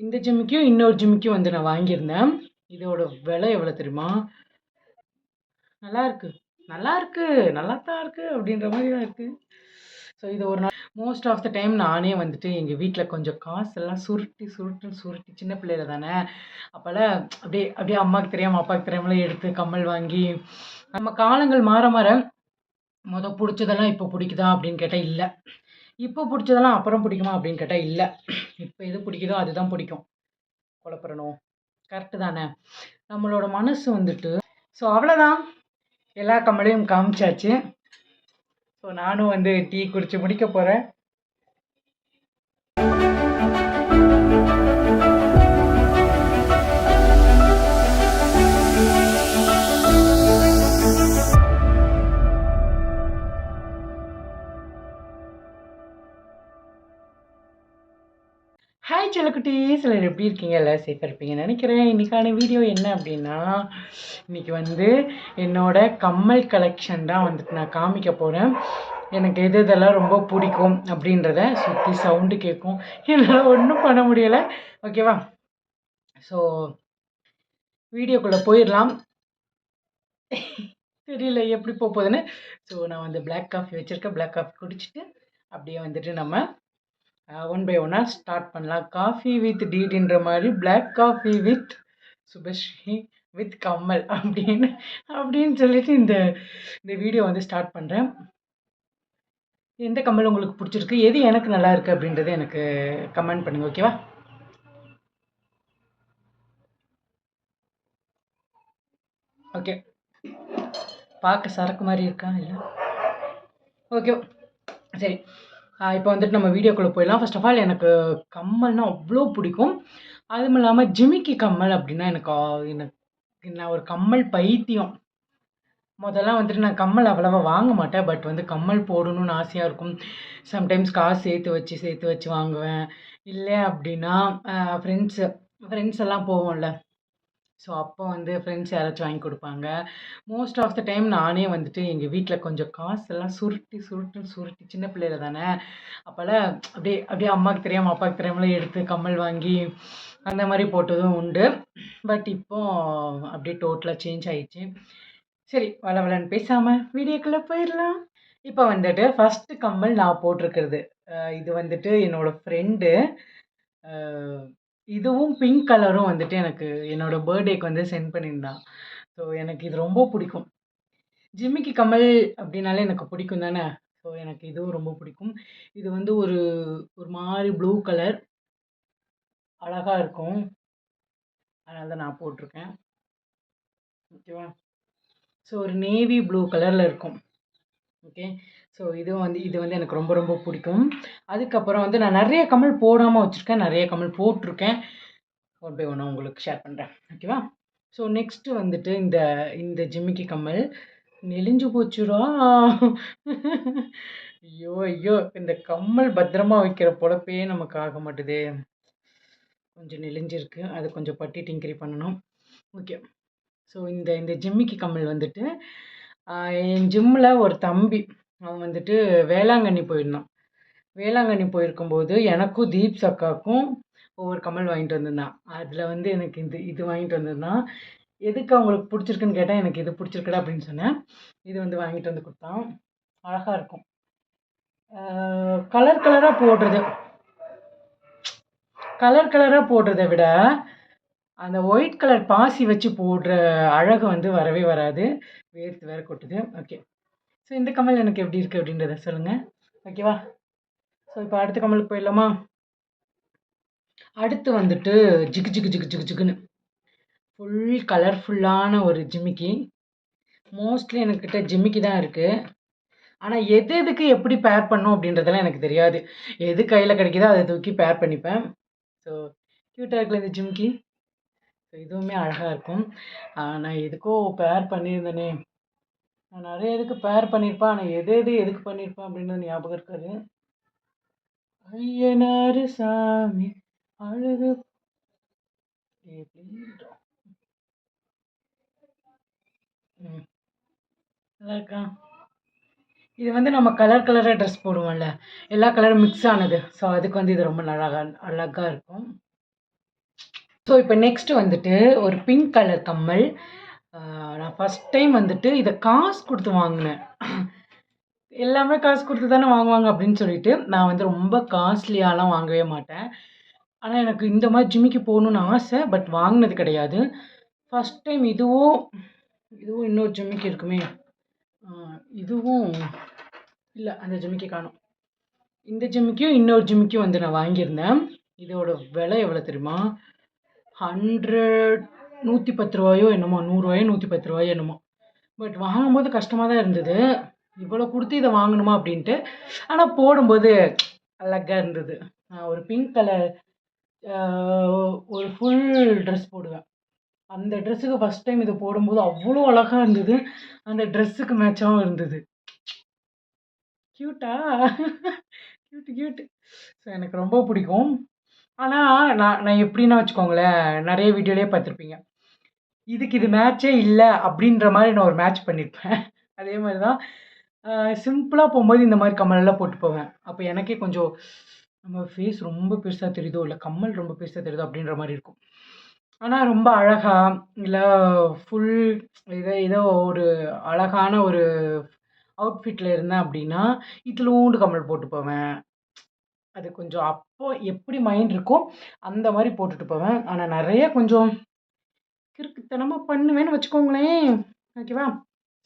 இந்த ஜிம்முக்கும் இன்னொரு ஜிம்முக்கும் வந்து நான் வாங்கியிருந்தேன். இதோட விலை எவ்வளோ தெரியுமா? நல்லா இருக்கு. நல்லா இருக்கு. நல்லா தான் இருக்கு அப்படின்ற மாதிரி தான் இருக்கு. ஸோ இது ஒரு நாள் மோஸ்ட் ஆஃப் த டைம் நானே வந்துட்டு எங்கள் வீட்டில் கொஞ்சம் காசெல்லாம் சுருட்டி சுருட்டு சுருட்டி சின்ன பிள்ளையில தானே. அப்போல்லாம் அப்படியே அப்படியே அம்மாவுக்கு தெரியாமல் அப்பாவுக்கு தெரியாமல் எடுத்து கம்மல் வாங்கி நம்ம காலங்கள் மாற மாற மொதல் பிடிச்சதெல்லாம் இப்போ பிடிக்குதா அப்படின்னு கேட்டால் இல்லை. இப்போ பிடிச்சதெல்லாம் அப்புறம் பிடிக்குமா அப்படின்னு கேட்டால் இல்லை. இப்போ எது பிடிக்குதோ அதுதான் பிடிக்கும். குழப்பறணும். கரெக்டு தானே? நம்மளோட மனசு வந்துட்டு ஸோ அவ்வளோதான் எல்லா கம்மலையும் காமிச்சாச்சு. ஸோ நானும் வந்து டீ குடித்து முடிக்க போகிறேன் ஹாய் சிலர் எப்படி இருக்கீங்க? எல்லாம் சேஃபாக இருப்பீங்கன்னு நினைக்கிறேன். இன்றைக்கான வீடியோ என்ன அப்படின்னா இன்றைக்கி வந்து என்னோட கம்மல் கலெக்ஷன் தான் வந்துட்டு நான் காமிக்க போகிறேன் எனக்கு எது இதெல்லாம் ரொம்ப பிடிக்கும் அப்படின்றத சுற்றி சவுண்டு கேட்கும் என்னால் ஒன்றும் பண்ண முடியலை. ஓகேவா ஸோ வீடியோக்குள்ளே போயிடலாம். தெரியல எப்படி போக போகுதுன்னு. ஸோ நான் வந்து பிளாக் காஃபி வச்சுருக்கேன். பிளாக் காஃபி குடிச்சிட்டு அப்படியே வந்துட்டு நம்ம ஒன் பை ஒன்னாக ஸ்டார்ட் பண்ணலாம். காஃபி வித் டீடின்ற மாதிரி black coffee with Subhashree with கம்மல் அப்படின்னு அப்படின்னு சொல்லிட்டு இந்த இந்த வீடியோ வந்து ஸ்டார்ட் பண்ணுறேன் எந்த கம்மல் உங்களுக்கு பிடிச்சிருக்கு? எது எனக்கு நல்லா இருக்குது அப்படின்றத எனக்கு கமெண்ட் பண்ணுங்கள் ஓகேவா ஓகே பார்க்க சரக்கு மாதிரி இருக்கா இல்லை? ஓகே சரி. இப்போ வந்துட்டு நம்ம வீடியோக்குள்ளே போயிடலாம். ஃபர்ஸ்ட் ஆஃப் ஆல் எனக்கு கம்மல்னால் அவ்வளோ பிடிக்கும். அதுவும் இல்லாமல் ஜிமிக்கி கம்மல் அப்படின்னா எனக்கு எனக்கு நான் ஒரு கம்மல் பைத்தியம். முதல்ல வந்துட்டு நான் கம்மல் அவ்வளவா வாங்க மாட்டேன். பட் வந்து கம்மல் போடணும்னு ஆசையாக இருக்கும். சம்டைம்ஸ் காசு சேர்த்து வச்சு சேர்த்து வச்சு வாங்குவேன். இல்லை அப்படின்னா ஃப்ரெண்ட்ஸு ஃப்ரெண்ட்ஸ் எல்லாம் போவோம்ல. ஸோ அப்போ வந்து ஃப்ரெண்ட்ஸ் யாராச்சும் வாங்கி கொடுப்பாங்க. மோஸ்ட் ஆஃப் த டைம் நானே வந்துட்டு எங்கள் வீட்டில் கொஞ்சம் காசெல்லாம் சுருட்டி சுருட்டு சுருட்டி சின்ன பிள்ளையில தானே. அப்போல்லாம் அப்படியே அப்படியே அம்மாவுக்கு தெரியாமல் அப்பாவுக்கு தெரியாமல் எடுத்து கம்மல் வாங்கி அந்த மாதிரி போட்டதும் உண்டு. பட் இப்போ அப்படியே டோட்டலாக சேஞ்ச் ஆயிடுச்சு. சரி வள வளன்னு பேசாமல் வீடியோக்குள்ளே போயிடலாம். இப்போ வந்துட்டு ஃபஸ்ட்டு கம்மல் நான் போட்டிருக்கிறது. இது வந்துட்டு என்னோடய ஃப்ரெண்டு இதுவும் பிங்க் கலரும் வந்துட்டு எனக்கு என்னோட பர்த்டேக்கு வந்து சென்ட் பண்ணியிருந்தான் ஸோ எனக்கு இது ரொம்ப பிடிக்கும். ஜிம்மிக்கு கமல் அப்படின்னாலே எனக்கு பிடிக்கும் தானே? ஸோ எனக்கு இதுவும் ரொம்ப பிடிக்கும். இது வந்து ஒரு ஒரு மாதிரி ப்ளூ கலர் அழகாக இருக்கும். அதனால தான் நான் போட்டிருக்கேன். ஓகேவா ஸோ ஒரு நேவி ப்ளூ கலரில் இருக்கும். ஓகே ஸோ இதுவும் வந்து இது வந்து எனக்கு ரொம்ப ரொம்ப பிடிக்கும். அதுக்கப்புறம் வந்து நான் நிறைய கமல் போடாமல் வச்சுருக்கேன். நிறைய கமல் போட்டிருக்கேன். ஒன் பை ஒன்று உங்களுக்கு ஷேர் பண்ணுறேன் ஓகேவா ஸோ நெக்ஸ்ட்டு வந்துட்டு இந்த இந்த ஜிம்மிக்கு கம்மல் நெளிஞ்சு போச்சுடா. ஐயோ ஐயோ இந்த கம்மல் பத்திரமா வைக்கிற பொழப்பே நமக்கு ஆக மாட்டுது. கொஞ்சம் நெளிஞ்சிருக்கு. அது கொஞ்சம் பட்டி டிங்கிரி பண்ணணும். ஓகே ஸோ இந்த இந்த ஜிம்மிக்கி கம்மல் வந்துட்டு என் ஜிம்மில் ஒரு தம்பி. அவன் வந்துட்டு வேளாங்கண்ணி போயிருந்தான். வேளாங்கண்ணி போயிருக்கும்போது எனக்கும் தீப்ஸ் அக்காவுக்கும் ஒவ்வொரு கமல் வாங்கிட்டு வந்திருந்தான். அதில் வந்து எனக்கு இந்த இது வாங்கிட்டு வந்திருந்தான். எதுக்கு அவங்களுக்கு பிடிச்சிருக்குன்னு கேட்டால் எனக்கு இது பிடிச்சிருக்குடா அப்படின்னு சொன்னேன். இது வந்து வாங்கிட்டு வந்து கொடுத்தான். அழகாக இருக்கும். கலர் கலராக போடுறது. கலர் கலராக போடுறதை விட அந்த ஒயிட் கலர் பாசி வச்சு போடுற அழகு வந்து வரவே வராது. வேர்த்து வேற கொட்டுது. ஓகே ஸோ இந்த கமல் எனக்கு எப்படி இருக்குது அப்படின்றத சொல்லுங்கள் ஓகேவா ஸோ இப்போ அடுத்த கமலுக்கு போயிடலாமா? அடுத்து வந்துட்டு ஜிகு ஜிகு ஜிகு ஜிகு ஜிகுன்னு. ஃபுல் கலர்ஃபுல்லான ஒரு ஜிமிக்கி. மோஸ்ட்லி எனக்கிட்ட ஜிமிக்கி தான் இருக்குது ஆனால் எது எதுக்கு எப்படி பேர் பண்ணும் அப்படின்றதெல்லாம் எனக்கு தெரியாது. எது கையில் கிடைக்குதோ அதை தூக்கி பேர் பண்ணிப்பேன். ஸோ க்யூட்டாக இருக்குல்ல இந்த ஜிமிக்கி? ஸோ இதுவுமே அழகாக இருக்கும். நான் எதுக்கோ பேர் பண்ணியிருந்தேனே. நான் நிறைய எதுக்கு பேர் பண்ணியிருப்பேன் ஆனால் எது எது எதுக்கு பண்ணியிருப்பேன் அப்படின்னு ஞாபகம் இருக்காது. ஐயனாரு சாமி அழுது. நல்லா இருக்கா? இது வந்து நம்ம கலர் கலராக ட்ரெஸ் போடுவோம்ல. எல்லா கலரும் மிக்ஸ் ஆனது. ஸோ அதுக்கு வந்து இது ரொம்ப அழகா அழகாக இருக்கும். ஸோ இப்போ நெக்ஸ்ட் வந்துட்டு ஒரு பிங்க் கலர் கம்மல். நான் ஃபஸ்ட் டைம் வந்துட்டு இதை காசு கொடுத்து வாங்கினேன். எல்லாமே காசு கொடுத்து தானே வாங்குவாங்க அப்படின்னு சொல்லிட்டு நான் வந்து ரொம்ப காஸ்ட்லியாலாம் வாங்கவே மாட்டேன். ஆனால் எனக்கு இந்த மாதிரி ஜிம்மிக்கு போகணுன்னு ஆசை பட் வாங்கினது கிடையாது. ஃபஸ்ட் டைம் இதுவும் இதுவும் இன்னொரு ஜிம்மிக்கு இருக்குமே. இதுவும் இல்லை அந்த ஜிம்மிக்கு காணும். இந்த ஜிம்மிக்கும் இன்னொரு ஜிம்மிக்கும் வந்து நான் வாங்கியிருந்தேன். இதோட விலை எவ்வளோ தெரியுமா? ஹண்ட்ரட் நூற்றி பத்து ரூபாயோ என்னமோ நூறுரூவாயோ நூற்றி பத்து ரூபாயோ என்னமோ. பட் வாங்கும்போது கஷ்டமாக தான் இருந்தது. இவ்வளோ கொடுத்து இதை வாங்கணுமா அப்படின்ட்டு. ஆனால் போடும்போது அழகாக இருந்தது. நான் ஒரு பிங்க் கலர் ஒரு ஃபுல் ட்ரெஸ் போடுவேன். அந்த ட்ரெஸ்ஸுக்கு ஃபஸ்ட் டைம் இதை போடும்போது அவ்வளோ அழகாக இருந்தது. அந்த ட்ரெஸ்ஸுக்கு மேட்சாகவும் இருந்தது. க்யூட்டா க்யூட்டு க்யூட்டு ஸோ எனக்கு ரொம்ப பிடிக்கும். ஆனால் நான் நான் எப்படின்னா வச்சுக்கோங்களேன் நிறைய வீடியோலேயே பார்த்துருப்பீங்க. இதுக்கு இது மேட்சே இல்லை அப்படின்ற மாதிரி நான் ஒரு மேட்ச் பண்ணியிருப்பேன் அதே மாதிரி தான் சிம்பிளாக போகும்போது இந்த மாதிரி கம்மலெல்லாம் போட்டு போவேன். அப்போ எனக்கே கொஞ்சம் நம்ம ஃபேஸ் ரொம்ப பெருசாக தெரியுதோ இல்லை கம்மல் ரொம்ப பெருசாக தெரியுதோ அப்படின்ற மாதிரி இருக்கும். ஆனால் ரொம்ப அழகாக இல்லை ஃபுல் இதோ ஏதோ ஒரு அழகான ஒரு அவுட்ஃபிட்டில் இருந்தேன் அப்படின்னா இதிலூண்டு கம்மல் போட்டு போவேன். அது கொஞ்சம் அப்போது எப்படி மைண்ட் இருக்கோ அந்த மாதிரி போட்டுட்டு போவேன். ஆனால் நிறைய கொஞ்சம் கிறுக்குத்தனமாக பண்ணுவேன்னு வச்சுக்கோங்களேன். ஓகேவா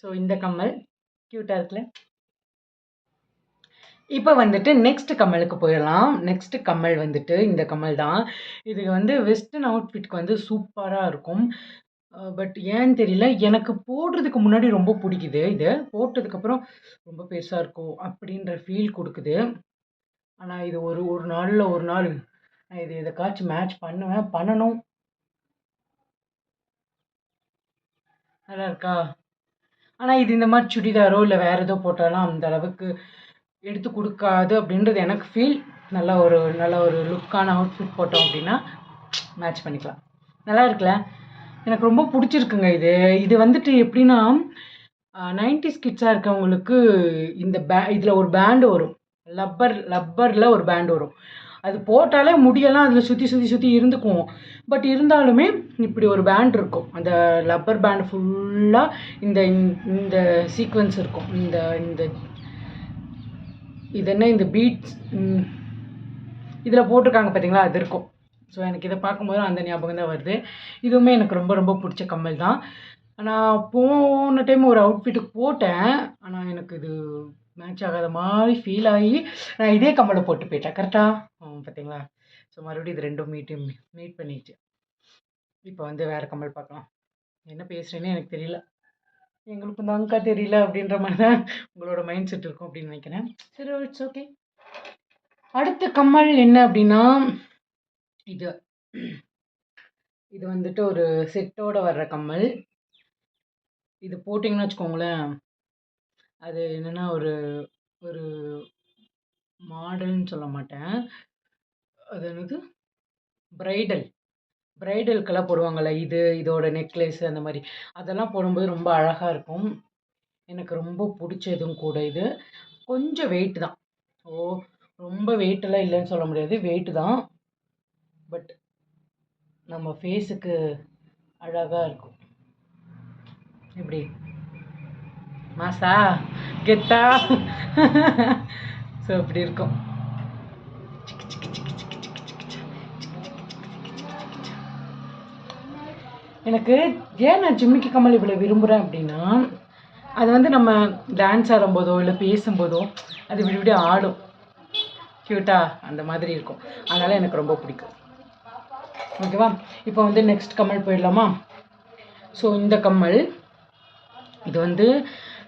ஸோ இந்த கம்மல் க்யூட்டாக இருக்குல்ல? இப்போ வந்துட்டு நெக்ஸ்ட் கம்மலுக்கு போயிடலாம். நெக்ஸ்ட் கம்மல் வந்துட்டு இந்த கம்மல் தான். இது வந்து வெஸ்டர்ன் அவுட்ஃபிட்க்கு வந்து சூப்பராக இருக்கும். பட் ஏன்னு தெரியல. எனக்கு போடுறதுக்கு முன்னாடி ரொம்ப பிடிக்குது இது. போட்டதுக்கப்புறம் ரொம்ப பெருசாக இருக்கும் அப்படின்ற ஃபீல் கொடுக்குது. ஆனால் இது ஒரு ஒரு நாளில் ஒரு நாள். நான் இது எதுக்காச்சும் மேட்ச் பண்ணுவேன். பண்ணணும். நல்லா இருக்கா? ஆனால் இது இந்த மாதிரி சுடிதாரோ இல்லை வேறு ஏதோ போட்டாலும் அந்த அளவுக்கு எடுத்து கொடுக்காது அப்படின்றது எனக்கு ஃபீல் நல்ல ஒரு நல்ல ஒரு லுக்கான அவுட்ஃபிட் போட்டோம் அப்படின்னா மேட்ச் பண்ணிக்கலாம். நல்லா இருக்குல்ல? எனக்கு ரொம்ப பிடிச்சிருக்குங்க இது. இது வந்துட்டு எப்படின்னா நைன்டிஸ் கிட்ஸாக இருக்கவங்களுக்கு இந்த பே இதில் ஒரு பேண்டு வரும். லப்பர் லப்பரில் ஒரு பேண்டு வரும். அது போட்டாலே முடியெல்லாம் அதில் சுற்றி சுற்றி சுற்றி இருந்துக்குவோம். பட் இருந்தாலுமே இப்படி ஒரு பேண்ட் இருக்கும். அந்த லப்பர் பேண்ட் ஃபுல்லாக இந்த இந்த சீக்வன்ஸ் இருக்கும். இந்த இந்த இது என்ன? இந்த பீட்ஸ் இதில் போட்டிருக்காங்க பார்த்தீங்களா அது இருக்கும். ஸோ எனக்கு இதை பார்க்கும்போது அந்த ஞாபகம் தான் வருது. இதுவுமே எனக்கு ரொம்ப ரொம்ப பிடிச்ச கம்மல் தான். நான் போன டைம் ஒரு அவுட்ஃபிட்டுக்கு போட்டேன். ஆனால் எனக்கு இது மேட்ச் ஆகாத மாதிரி ஃபீல் ஆகி நான் இதே கம்மலை போட்டு போயிட்டேன். கரெக்டாக பார்த்தீங்களா ஸோ மறுபடியும் இது ரெண்டும் மீட்டும் மீட் பண்ணிட்டு இப்போ வந்து வேறு கம்மல் பார்க்கலாம். என்ன பேசுகிறேன்னு எனக்கு தெரியல. எங்களுக்கு இந்த அங்கா தெரியல அப்படின்ற மாதிரி தான் உங்களோட மைண்ட் செட் இருக்கும் அப்படின்னு நினைக்கிறேன். சரி இட்ஸ் ஓகே அடுத்த கம்மல் என்ன அப்படின்னா இது. இது வந்துட்டு ஒரு செட்டோட வர்ற கம்மல் இது போட்டிங்கன்னு வச்சுக்கோங்களேன். அது என்னென்னா ஒரு ஒரு மாடல்னு சொல்ல மாட்டேன். அது என்னது? பிரைடல். பிரைடலுக்கெல்லாம் போடுவாங்கள்ல இது இதோட நெக்லஸ் அந்த மாதிரி. அதெல்லாம் போடும்போது ரொம்ப அழகாக இருக்கும். எனக்கு ரொம்ப பிடிச்சதும் கூட இது. கொஞ்சம் வெயிட் தான். ஓ ரொம்ப வெயிட்டெல்லாம் இல்லைன்னு சொல்ல முடியாது. வெயிட்டு தான். பட் நம்ம ஃபேஸுக்கு அழகாக இருக்கும். எப்படி? மாசா கெத்தா ஸோ அப்படி இருக்கும் எனக்கு ஏன் நான் ஜிம்மிக்கு கமல் இவ்வளோ விரும்புகிறேன் அப்படின்னா அது வந்து நம்ம டான்ஸ் ஆடும்போதோ இல்லை பேசும்போதோ அது இப்படி இப்படி ஆடும் க்யூட்டா அந்த மாதிரி இருக்கும் அதனால் எனக்கு ரொம்ப பிடிக்கும் ஓகேவா இப்போ வந்து நெக்ஸ்ட் கமல் போயிடலாமா ஸோ இந்த கம்மல் இது வந்து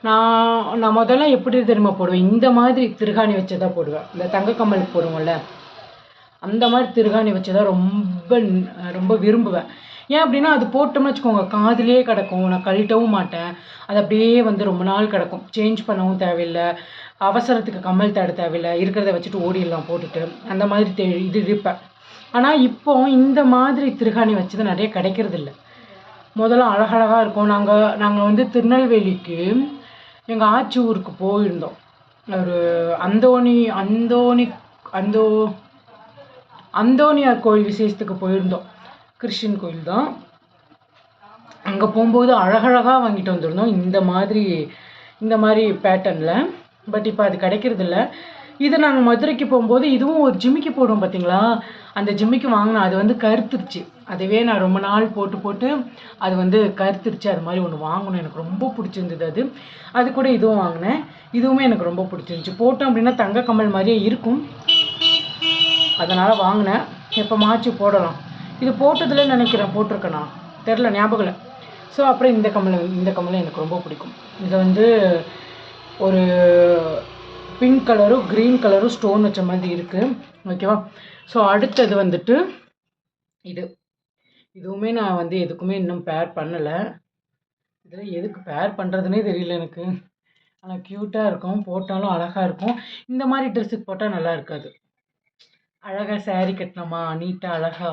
நான் நான் முதல்ல எப்படி தெரியுமா போடுவேன்? இந்த மாதிரி திருகாணி வச்சு தான் போடுவேன். இந்த தங்க கம்மல் போடுவோம்ல அந்த மாதிரி திருகாணி வச்சு தான் ரொம்ப ரொம்ப விரும்புவேன். ஏன் அப்படின்னா அது போட்டோம்னு வச்சுக்கோங்க காதுலேயே கிடக்கும். நான் கழட்டவும் மாட்டேன். அது அப்படியே வந்து ரொம்ப நாள் கிடக்கும். சேஞ்ச் பண்ணவும் தேவையில்லை. அவசரத்துக்கு கம்மல் தேட தேவையில்லை. இருக்கிறத வச்சுட்டு ஓடிடலாம் போட்டுட்டு. அந்த மாதிரி தே இது இருப்பேன் ஆனால் இப்போ இந்த மாதிரி திருகாணி வச்சது நிறைய கிடைக்கிறது இல்லை முதல்ல அழகழகாக இருக்கும். நாங்கள் நாங்கள் வந்து திருநெல்வேலிக்கு எங்கள் ஆச்சி ஊருக்கு போயிருந்தோம். ஒரு அந்தோணி அந்தோணி அந்தோ அந்தோணியார் கோயில் விசேஷத்துக்கு போயிருந்தோம். கிறிஸ்டின் கோயில் தான். அங்கே போகும்போது அழகழகாக வாங்கிட்டு வந்திருந்தோம். இந்த மாதிரி இந்த மாதிரி பேட்டர்னில் பட் இப்போ அது கிடைக்கிறதில்ல. இது நாங்கள் மதுரைக்கு போகும்போது இதுவும் ஒரு ஜிம்மிக்கு போடுவோம் பார்த்தீங்களா அந்த ஜிம்மிக்கு வாங்கினேன் அது வந்து கருத்துருச்சு. அதுவே நான் ரொம்ப நாள் போட்டு போட்டு அது வந்து கருத்துருச்சு. அது மாதிரி ஒன்று வாங்கணும். எனக்கு ரொம்ப பிடிச்சிருந்தது அது. அது கூட இதுவும் வாங்கினேன். இதுவுமே எனக்கு ரொம்ப பிடிச்சிருந்துச்சி. போட்டோம் அப்படின்னா தங்க கம்மல் மாதிரியே இருக்கும். அதனால் வாங்கினேன். எப்போ மாச்சு போடலாம். இது போட்டதில் நினைக்கிறேன் போட்டிருக்கேனா தெரில ஞாபகம் இல்லை. ஸோ அப்புறம் இந்த கம்மல் இந்த கம்மல் எனக்கு ரொம்ப பிடிக்கும். இதை வந்து ஒரு பிங்க் கலரும் க்ரீன் கலரும் ஸ்டோன் வச்ச மாதிரி இருக்குது ஓகேவா ஸோ அடுத்தது வந்துட்டு இது. இதுவுமே நான் வந்து எதுக்குமே இன்னும் பேர் பண்ணலை. இதில் எதுக்கு பேர் பண்ணுறதுனே தெரியல எனக்கு. ஆனால் க்யூட்டாக இருக்கும் போட்டாலும் அழகாக இருக்கும். இந்த மாதிரி ட்ரெஸ்ஸுக்கு போட்டால் நல்லா இருக்காது. அழகாக சேரீ கட்டினோமா நீட்டாக அழகாக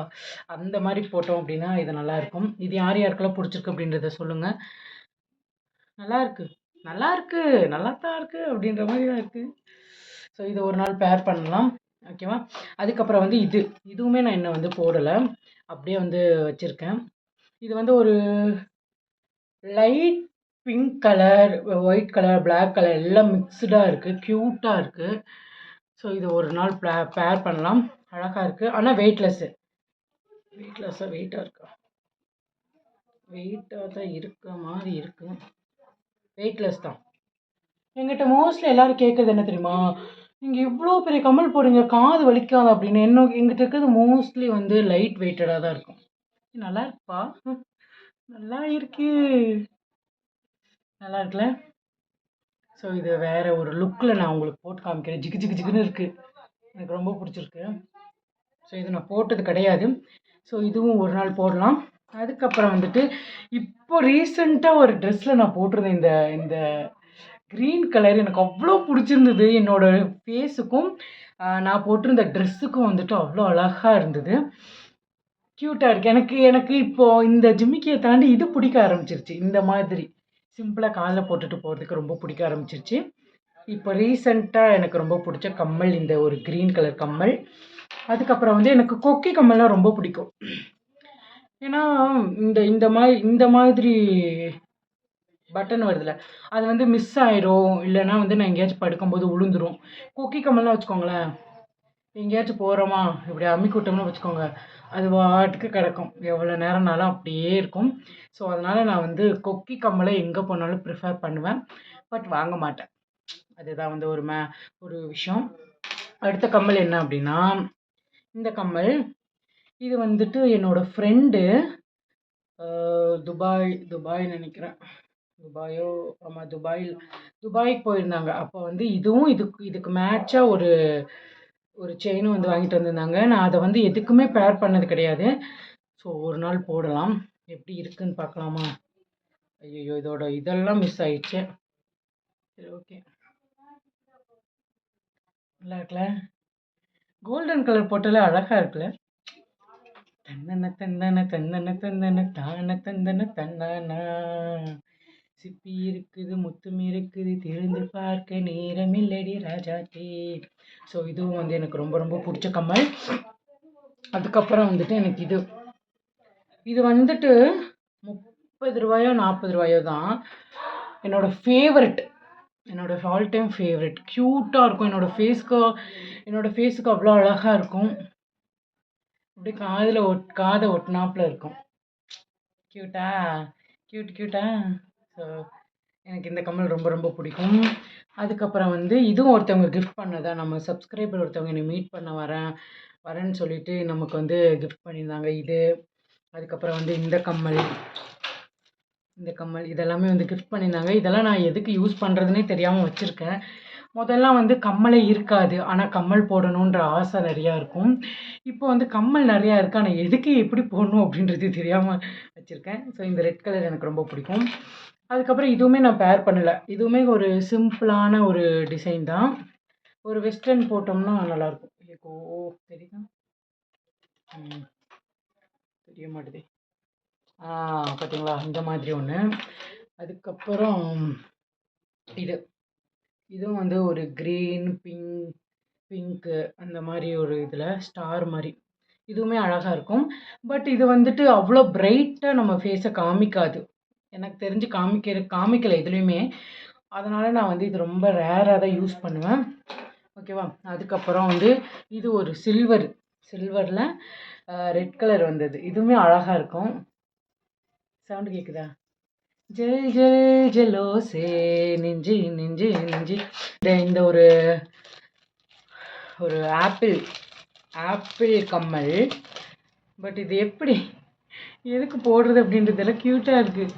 அந்த மாதிரி போட்டோம் அப்படின்னா இது நல்லாயிருக்கும் இது யார் யாருக்கெல்லாம் பிடிச்சிருக்கு அப்படின்றத சொல்லுங்கள் நல்லாயிருக்கு நல்லா இருக்கு நல்லா தான் இருக்கு அப்படின்ற மாதிரி தான் இருக்கு. ஸோ இதை ஒரு நாள் பேர் பண்ணலாம். ஓகேவா அதுக்கப்புறம் வந்து இது. இதுவுமே நான் இன்னும் வந்து போடலை. அப்படியே வந்து வச்சுருக்கேன். இது வந்து ஒரு light pink colour white colour black colour எல்லாம் மிக்ஸ்டாக இருக்குது க்யூட்டாக இருக்குது ஸோ இது ஒரு நாள் ப்ளா பேர் பண்ணலாம். அழகாக இருக்குது ஆனால் வெயிட்லெஸ்ஸு வெயிட்லெஸ்ஸாக வெயிட்டாக இருக்கா? வெயிட்டாக தான் இருக்க மாதிரி இருக்குது வெயிட்லெஸ் தான். எங்கிட்ட மோஸ்ட்லி எல்லோரும் கேட்குறது என்ன தெரியுமா? நீங்கள் இவ்வளோ பெரிய கம்மல் போடுறீங்க காது வலிக்காது அப்படின்னு. என்ன எங்கிட்ட இருக்கிறது மோஸ்ட்லி வந்து லைட் வெயிட்டடாக தான் இருக்கும். நல்லா இருக்குப்பா. நல்லா இருக்கு. நல்லா இருக்குல்ல? ஸோ இது வேறு ஒரு லுக்கில் நான் உங்களுக்கு போட்டு காமிக்கிறேன். ஜிகு ஜிகு ஜிக்குன்னு இருக்குது எனக்கு ரொம்ப பிடிச்சிருக்கு. ஸோ இது நான் போட்டது கிடையாது. ஸோ இதுவும் ஒரு நாள் போடலாம். அதுக்கப்புறம் வந்துட்டு இப்போ ரீசெண்டாக ஒரு ட்ரெஸ்ஸில் நான் போட்டிருந்தேன். இந்த இந்த க்ரீன் கலர் எனக்கு அவ்வளோ பிடிச்சிருந்தது. என்னோட ஃபேஸுக்கும் நான் போட்டிருந்த ட்ரெஸ்ஸுக்கும் வந்துட்டு அவ்வளோ அழகாக இருந்தது. க்யூட்டாக இருக்குது எனக்கு எனக்கு இப்போது இந்த ஜிமிக்கியை தாண்டி இது பிடிக்க ஆரம்பிச்சிருச்சு. இந்த மாதிரி சிம்பிளாக காலில் போட்டுட்டு போகிறதுக்கு ரொம்ப பிடிக்க ஆரம்பிச்சிருச்சு. இப்போ ரீசெண்டாக எனக்கு ரொம்ப பிடிச்ச கம்மல் இந்த ஒரு க்ரீன் கலர் கம்மல். அதுக்கப்புறம் வந்து எனக்கு கொக்கி கம்மல்லாம் ரொம்ப பிடிக்கும். ஏன்னா இந்த இந்த மாதிரி இந்த மாதிரி பட்டன் வருதுல்ல அது வந்து மிஸ் ஆயிரும். இல்லைன்னா வந்து நான் எங்கேயாச்சும் படுக்கும்போது விழுந்துரும் கொக்கி கம்மல்லாம் வச்சுக்கோங்களேன். எங்கேயாச்சும் போகிறோமா இப்படி அமுக்கி விட்டோம்னு வச்சுக்கோங்க. அது பாட்டுக்கு கிடக்கும். எவ்வளோ நேரம்னாலும் அப்படியே இருக்கும். ஸோ அதனால் நான் வந்து கொக்கி கம்மலை எங்கே போனாலும் ப்ரிஃபர் பண்ணுவேன். பட் வாங்க மாட்டேன். அதுதான் வந்து ஒரு மே ஒரு விஷயம். அடுத்த கம்மல் என்ன அப்படின்னா இந்த கம்மல் இது வந்துட்டு என்னோட ஃப்ரெண்டு துபாய் துபாய் நினைக்கிறேன். துபாயோ ஆமாம் துபாயில் துபாய்க்கு போயிருந்தாங்க. அப்போ வந்து இதுவும் இதுக்கு இதுக்கு மேட்சாக ஒரு ஒரு செயினும் வந்து வாங்கிட்டு வந்திருந்தாங்க. நான் அதை வந்து எதுக்குமே பேர் பண்ணது கிடையாது. ஸோ ஒரு நாள் போடலாம். எப்படி இருக்குன்னு பார்க்கலாமா? ஐயோ இதோட இதெல்லாம் மிஸ் ஆயிடுச்சு. சரி ஓகே நல்லா இருக்குல்ல? கோல்டன் கலர் போட்டாலே அழகாக இருக்குல்ல? தன்னன தந்தன தந்தன தந்தன தான தந்தன தந்தானா சிப்பி இருக்குது முத்தும் இருக்குது திருந்து பார்க்க ராஜா ராஜாத்தி ஸோ இதுவும் வந்து எனக்கு ரொம்ப ரொம்ப பிடிச்ச கம்மல் அதுக்கப்புறம் வந்துட்டு எனக்கு இது. இது வந்துட்டு முப்பது ரூபாயோ நாற்பது ரூபாயோ தான். என்னோடய ஃபேவரட் என்னோடய ஆல் டைம் ஃபேவரட் க்யூட்டாக இருக்கும். என்னோட ஃபேஸ்க்கு என்னோடய ஃபேஸுக்கு அவ்வளோ அழகாக இருக்கும். அப்படியே காதில் ஒட் காதை ஒட்டினாப்புல இருக்கும். க்யூட்டா க்யூட் க்யூட்டா ஸோ எனக்கு இந்த கம்மல் ரொம்ப ரொம்ப பிடிக்கும். அதுக்கப்புறம் வந்து இதுவும் ஒருத்தவங்க கிஃப்ட் பண்ணதா? நம்ம சப்ஸ்கிரைபர் ஒருத்தவங்க என்னை மீட் பண்ண வரேன் வரேன்னு சொல்லிட்டு நமக்கு வந்து கிஃப்ட் பண்ணியிருந்தாங்க. இது அதுக்கப்புறம் வந்து இந்த கம்மல். இந்த கம்மல் இதெல்லாமே வந்து கிஃப்ட் பண்ணியிருந்தாங்க. இதெல்லாம் நான் எதுக்கு யூஸ் பண்ணுறதுனே தெரியாமல் வச்சுருக்கேன். முதல்லாம் வந்து கம்மலே இருக்காது. ஆனால் கம்மல் போடணுன்ற ஆசை நிறையா இருக்கும். இப்போ வந்து கம்மல் நிறையா இருக்குது ஆனால் எதுக்கு எப்படி போடணும் அப்படின்றது தெரியாமல் வச்சுருக்கேன். ஸோ இந்த ரெட் கலர் எனக்கு ரொம்ப பிடிக்கும். அதுக்கப்புறம் இதுவுமே நான் பேர் பண்ணலை. இதுவுமே ஒரு சிம்பிளான ஒரு டிசைன் தான். ஒரு வெஸ்டர்ன் போட்டோம்னா நல்லாயிருக்கும். ஏகோ தெரியுதா? தெரிய மாட்டுது. ஆ பார்த்தீங்களா இந்த மாதிரி ஒன்று அதுக்கப்புறம் இது. இதுவும் வந்து ஒரு க்ரீன் பிங்க் பிங்க்கு அந்த மாதிரி ஒரு இதில் ஸ்டார் மாதிரி. இதுவுமே அழகாக இருக்கும். பட் இது வந்துட்டு அவ்வளோ பிரைட்டாக நம்ம ஃபேஸை காமிக்காது. எனக்கு தெரிஞ்சு காமிக்கிற காமிக்கலை எதுலேயுமே. அதனால் நான் வந்து இது ரொம்ப ரேராக தான் யூஸ் பண்ணுவேன். ஓகேவா அதுக்கப்புறம் வந்து இது ஒரு சில்வர் சில்வரில் ரெட் கலர் வந்தது. இதுவுமே அழகாக இருக்கும். சவுண்டு கேட்குதா ஜெல் ஜெல் ஜெலோசே நெஞ்சு நெஞ்சு நெஞ்சு. இந்த இந்த ஒரு ஒரு ஆப்பிள் ஆப்பிள் கம்மல். பட் இது எப்படி எதுக்கு போடுறது அப்படின்றதெல்லாம் க்யூட்டாக இருக்குது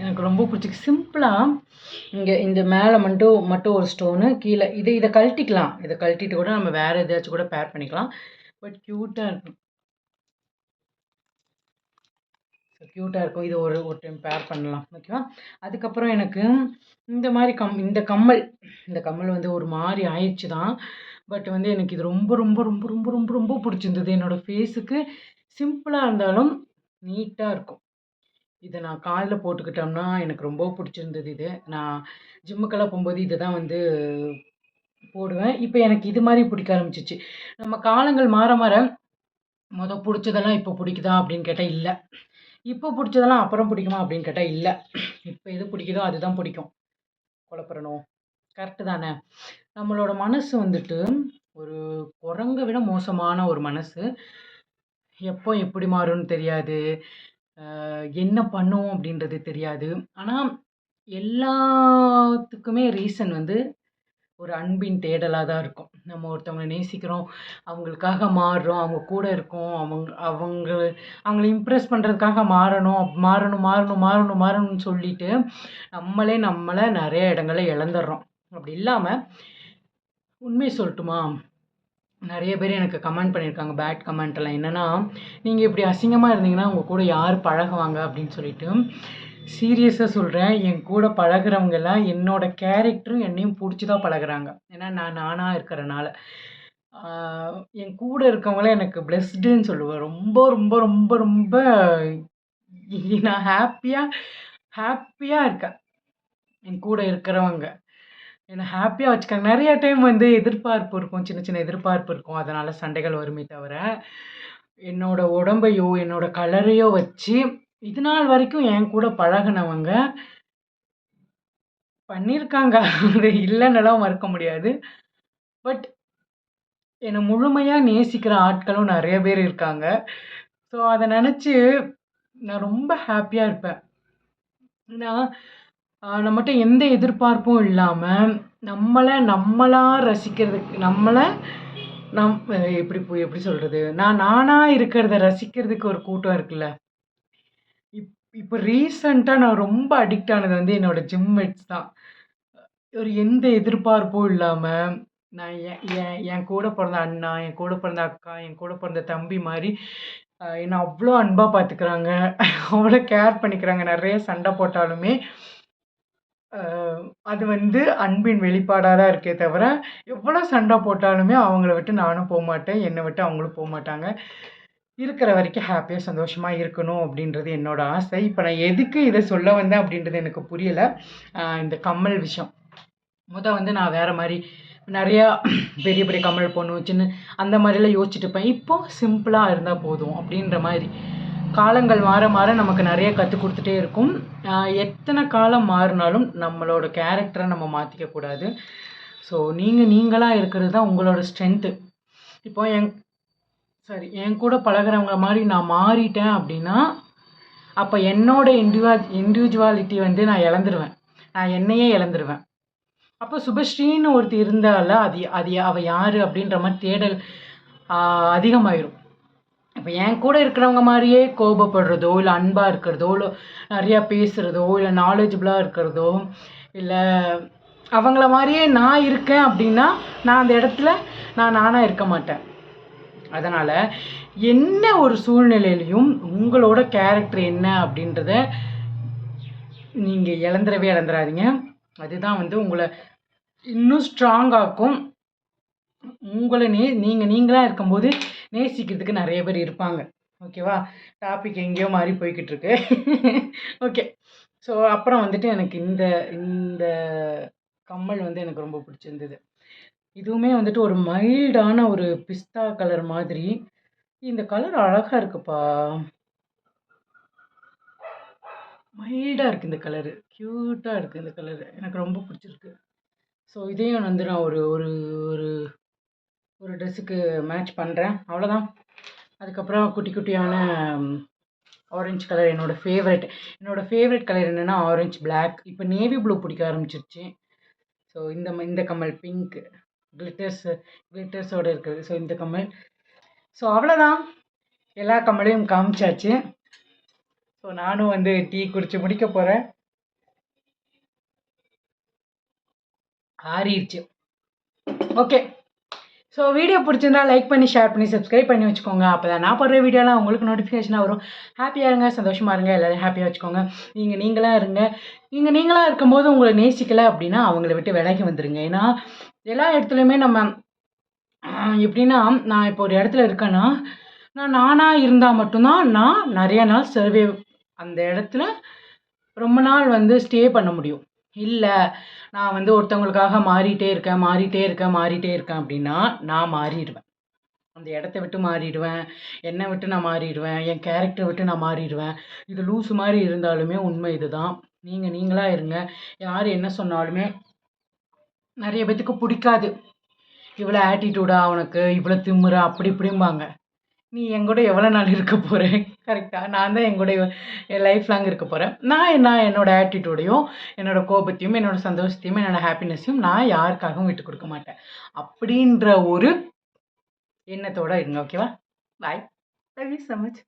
எனக்கு ரொம்ப பிடிச்சிருக்கு. சிம்பிளாக இங்கே இந்த மேலே மட்டும் மட்டும் ஒரு ஸ்டோனு கீழே இதை இதை கழட்டிக்கலாம். இதை கழட்டிட்டு கூட நம்ம வேறு எதாச்சும் கூட பேர் பண்ணிக்கலாம். பட் க்யூட்டாக இருக்கும். க்யூட்டாக இருக்கும். இது ஒரு ஒரு டைம் பேர் பண்ணலாம். ஓகேவா அதுக்கப்புறம் எனக்கு இந்த மாதிரி கம் இந்த கம்மல் இந்த கம்மல் வந்து ஒரு மாதிரி ஆயிடுச்சு தான். பட் வந்து எனக்கு இது ரொம்ப ரொம்ப ரொம்ப ரொம்ப ரொம்ப ரொம்ப பிடிச்சிருந்தது. என்னோடய ஃபேஸுக்கு சிம்பிளாக இருந்தாலும் நீட்டாக இருக்கும். இதை நான் காலில் போட்டுக்கிட்டோம்னா எனக்கு ரொம்ப பிடிச்சிருந்தது இது. நான் ஜிம்முக்கெல்லாம் போகும்போது இதை தான் வந்து போடுவேன். இப்போ எனக்கு இது மாதிரி பிடிக்க ஆரம்பிச்சிச்சு. நம்ம காலங்கள் மாற மாற மொதல் பிடிச்சதெல்லாம் இப்போ பிடிக்குதா? அப்படின்னு கேட்டால் இல்லை. இப்போ பிடிச்சதெல்லாம் அப்புறம் பிடிக்குமா அப்படின்னு கேட்டால் இல்லை. இப்போ எது பிடிக்குதோ அதுதான் பிடிக்கும். குழப்பறணும். கரெக்டு தானே? நம்மளோட மனசு வந்துட்டு ஒரு குரங்கை விட மோசமான ஒரு மனசு. எப்போ எப்படி மாறும்னு தெரியாது. என்ன பண்ணுவோம் அப்படின்றது தெரியாது. ஆனால் எல்லாத்துக்குமே ரீசன் வந்து ஒரு அன்பின் தேடலாக தான் இருக்கும். நம்ம ஒருத்தவங்களை நேசிக்கிறோம் அவங்களுக்காக மாறுறோம் அவங்க கூட இருக்கோம் அவங்க அவங்க அவங்கள இம்ப்ரெஸ் பண்ணுறதுக்காக மாறணும் மாறணும் மாறணும் மாறணும் மாறணும்னு சொல்லிட்டு நம்மளே நம்மளை நிறைய இடங்களில் இழந்துடுறோம். அப்படி இல்லாமல் உண்மை சொல்லட்டுமா? நிறைய பேர் எனக்கு கமெண்ட் பண்ணியிருக்காங்க பேட் கமெண்ட்டெல்லாம் என்னென்னா நீங்கள் இப்படி அசிங்கமாக இருந்தீங்கன்னா உங்கள் கூட யார் பழகுவாங்க அப்படின்னு சொல்லிட்டு சீரியஸாக சொல்கிறேன் என் கூட பழகிறவங்கெல்லாம் என்னோடய கேரக்டரும் என்னையும் பிடிச்சி தான் பழகுறாங்க. ஏன்னா நான் நானாக இருக்கிறனால. என் கூட இருக்கவங்களாம் எனக்கு பிளெஸ்டுன்னு சொல்லுவேன் ரொம்ப ரொம்ப ரொம்ப ரொம்ப நான் ஹாப்பியாக ஹாப்பியாக இருக்கேன். என் கூட இருக்கிறவங்க. என்னை ஹாப்பியாக வச்சுக்காங்க. நிறைய டைம் வந்து எதிர்பார்ப்பு இருக்கும். சின்ன சின்ன எதிர்பார்ப்பு இருக்கும். அதனால் சண்டைகள் வருமே தவிர என்னோடய உடம்பையோ என்னோடய கலரையோ வச்சு இது நாள் வரைக்கும் என் கூட பழகினவங்க பண்ணியிருக்காங்க அது இல்லைன்னெல்லாம் மறுக்க முடியாது. பட் என்னை முழுமையாக நேசிக்கிற ஆட்களும் நிறைய பேர் இருக்காங்க. ஸோ அதை நினச்சி நான் ரொம்ப ஹாப்பியாக இருப்பேன். ஏன்னா நம்மகிட்ட எந்த எதிர்பார்ப்பும் இல்லாமல் நம்மளை நம்மளாக ரசிக்கிறதுக்கு நம்மளை நம் எப்படி எப்படி சொல்கிறது நான் நானாக இருக்கிறத ரசிக்கிறதுக்கு ஒரு கூட்டம் இருக்குல்ல? இப்போ ரீசண்டாக நான் ரொம்ப அடிக்ட் ஆனது வந்து என்னோடய ஜிம் மெட்ஸ் தான். ஒரு எந்த எதிர்பார்ப்பும் இல்லாமல் நான் என் என் என் கூட பிறந்த அண்ணா என் கூட பிறந்த அக்கா என் கூட பிறந்த தம்பி மாதிரி என்னை அவ்வளோ அன்பாக பார்த்துக்கிறாங்க அவ்வளோ கேர் பண்ணிக்கிறாங்க. நிறைய சண்டை போட்டாலுமே அது வந்து அன்பின் வெளிப்பாடாக தான் இருக்கே தவிர எவ்வளோ சண்டை போட்டாலுமே அவங்கள விட்டு நானும் போக மாட்டேன் என்னை விட்டு அவங்களும் போக மாட்டாங்க இருக்கிற வரைக்கும் ஹாப்பியாக சந்தோஷமாக இருக்கணும் அப்படின்றது என்னோடய ஆசை. இப்போ நான் எதுக்கு இதை சொல்ல வந்தேன் அப்படின்றது எனக்கு புரியலை. இந்த கம்மல் விஷயம். முத வந்து நான் வேறு மாதிரி நிறையா பெரிய பெரிய கம்மல் போடணும் சின்ன அந்த மாதிரிலாம் யோசிச்சுட்டு இருப்பேன். இப்போ சிம்பிளாக இருந்தால் போதும் அப்படின்ற மாதிரி. காலங்கள் மாற மாற நமக்கு நிறைய கற்றுக் கொடுத்துட்டே இருக்கும். எத்தனை காலம் மாறினாலும் நம்மளோட கேரக்டரை நம்ம மாற்றிக்கக்கூடாது ஸோ நீங்கள் நீங்களாக இருக்கிறது தான் உங்களோட ஸ்ட்ரென்த்து இப்போ என் சாரி என் கூட பழகிறவங்க மாதிரி நான் மாறிட்டேன் அப்படின்னா அப்போ என்னோட இண்டிவா இண்டிவிஜுவாலிட்டி வந்து நான் இழந்துருவேன். நான் என்னையே இழந்துருவேன். அப்போ சுபஸ்ரீன்னு ஒருத்தர் இருந்தால அது அது அவள் யார் அப்படின்ற மாதிரி தேடல் அதிகமாயிரும். இப்போ என் கூட இருக்கிறவங்க மாதிரியே கோபப்படுறதோ இல்லை அன்பாக இருக்கிறதோ இல்லை நிறையா பேசுகிறதோ இல்லை நாலேஜபிளாக இருக்கிறதோ இல்லை அவங்கள மாதிரியே நான் இருக்கேன் அப்படின்னா நான் அந்த இடத்துல நான் நானாக இருக்க மாட்டேன். அதனால் என்ன ஒரு சூழ்நிலையிலையும் உங்களோட கேரக்டர் என்ன அப்படின்றத நீங்கள் இழந்துடவே இழந்துடாதீங்க. அதுதான் வந்து உங்களை இன்னும் ஸ்ட்ராங்காக்கும் உங்களை நே நீங்கள் நீங்களாக இருக்கும்போது நேசிக்கிறதுக்கு நிறைய பேர் இருப்பாங்க. ஓகேவா டாபிக் எங்கேயோ மாறி போய்கிட்டு இருக்கு. ஓகே ஸோ அப்புறம் வந்துட்டு எனக்கு இந்த இந்த கம்மல் வந்து எனக்கு ரொம்ப பிடிச்சிருந்தது. இதுவுமே வந்துட்டு ஒரு மைல்டான ஒரு பிஸ்தா கலர் மாதிரி. இந்த கலர் அழகாக இருக்குப்பா. மைல்டாக இருக்குது இந்த கலரு. க்யூட்டாக இருக்குது இந்த கலரு. எனக்கு ரொம்ப பிடிச்சிருக்கு ஸோ இதையும் வந்து நான் ஒரு ஒரு ஒரு ஒரு ட்ரெஸ்ஸுக்கு மேட்ச் பண்ணுறேன் அவ்வளோதான். அதுக்கப்புறம் குட்டி குட்டியான ஆரஞ்சு கலர் என்னோட ஃபேவரெட் என்னோடய ஃபேவரெட் கலர் என்னென்னா ஆரஞ்சு, பிளாக். இப்போ நேவி ப்ளூ பிடிக்க ஆரம்பிச்சிருச்சு. ஸோ இந்த ம இந்த கமல் பிங்க்கு கிளிட்டர்ஸ் கிளிட்டர்ஸோடு இருக்குது. ஸோ இந்த கம்மல். ஸோ அவ்வளோதான். எல்லா கம்மலையும் காமிச்சாச்சு. ஸோ நானும் வந்து டீ குடித்து முடிக்க போகிறேன் ஆறிடுச்சு ஓகே. ஸோ வீடியோ பிடிச்சிருந்தா லைக் பண்ணி, ஷேர் பண்ணி, சப்ஸ்கிரைப் பண்ணி வச்சுக்கோங்க. அப்போ தான் நான் போடுற வீடியோலாம் உங்களுக்கு நோட்டிஃபிகேஷனாக வரும். ஹாப்பியாக இருங்க, சந்தோஷமா இருங்க. எல்லோரும் ஹாப்பியாக வச்சுக்கோங்க. நீங்கள் நீங்களாக இருங்க. நீங்கள் நீங்களாக இருக்கும்போது உங்களை நேசிக்கலை அப்படின்னா அவங்கள விட்டு விலகி வந்துடுங்க ஏன்னா, எல்லா இடத்துலையுமே நம்ம எப்படின்னா நான் இப்போ ஒரு இடத்துல இருக்கேன்னா, நான் நானாக இருந்தால் மட்டும்தான் நான் நிறைய நாள் சர்வே அந்த இடத்துல ரொம்ப நாள் வந்து ஸ்டே பண்ண முடியும். இல்லை நான் வந்து ஒருத்தவங்களுக்காக மாறிட்டே இருக்கேன், மாறிட்டே இருக்கேன், மாறிட்டே இருக்கேன் அப்படின்னா நான் மாறிடுவேன் அந்த இடத்த விட்டு மாறிடுவேன். என்னை விட்டு நான் மாறிடுவேன். என் கேரக்டரை விட்டு நான் மாறிடுவேன். இது லூஸ் மாதிரி இருந்தாலுமே உண்மை இதுதான். நீங்கள் நீங்களாக இருங்க. யார் என்ன சொன்னாலுமே நிறைய பேத்துக்கு பிடிக்காது இவ்வளோ ஆட்டிடியூடா உனக்கு, இவ்வளோ திமிரா அப்படி இப்படிம்பாங்க நீ எங்கூட எவ்வளோ நாள் இருக்க போகிறேன் கரெக்டாக நான் தான் என் கூட என் லைஃப் லாங் இருக்க போகிறேன் நான் நான் என்னோட ஆட்டிடியூடையும் என்னோட கோபத்தையும், என்னோடய சந்தோஷத்தையும், என்னோட ஹாப்பினஸ்ஸையும் நான் யாருக்காகவும் விட்டு கொடுக்க மாட்டேன். அப்படின்ற ஒரு எண்ணத்தோட இருங்க. ஓகேவா? Bye. Love you so much.